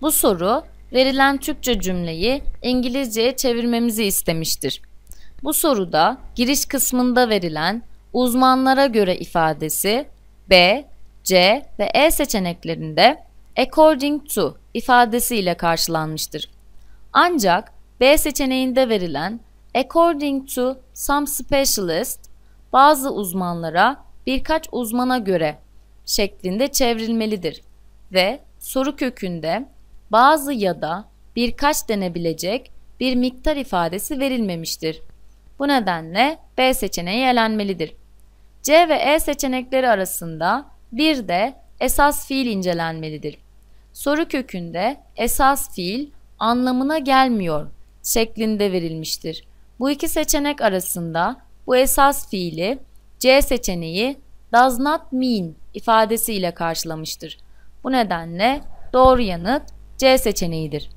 Bu soru verilen Türkçe cümleyi İngilizceye çevirmemizi istemiştir. Bu soruda giriş kısmında verilen uzmanlara göre ifadesi B, C ve E seçeneklerinde according to ifadesiyle karşılanmıştır. Ancak B seçeneğinde verilen according to some specialist bazı uzmanlara birkaç uzmana göre şeklinde çevrilmelidir ve soru kökünde bazı ya da birkaç denebilecek bir miktar ifadesi verilmemiştir. Bu nedenle B seçeneği elenmelidir. C ve E seçenekleri arasında bir de esas fiil incelenmelidir. Soru kökünde esas fiil anlamına gelmiyor şeklinde verilmiştir. Bu iki seçenek arasında bu esas fiili C seçeneği does not mean ifadesiyle karşılamıştır. Bu nedenle doğru yanıt C seçeneğidir.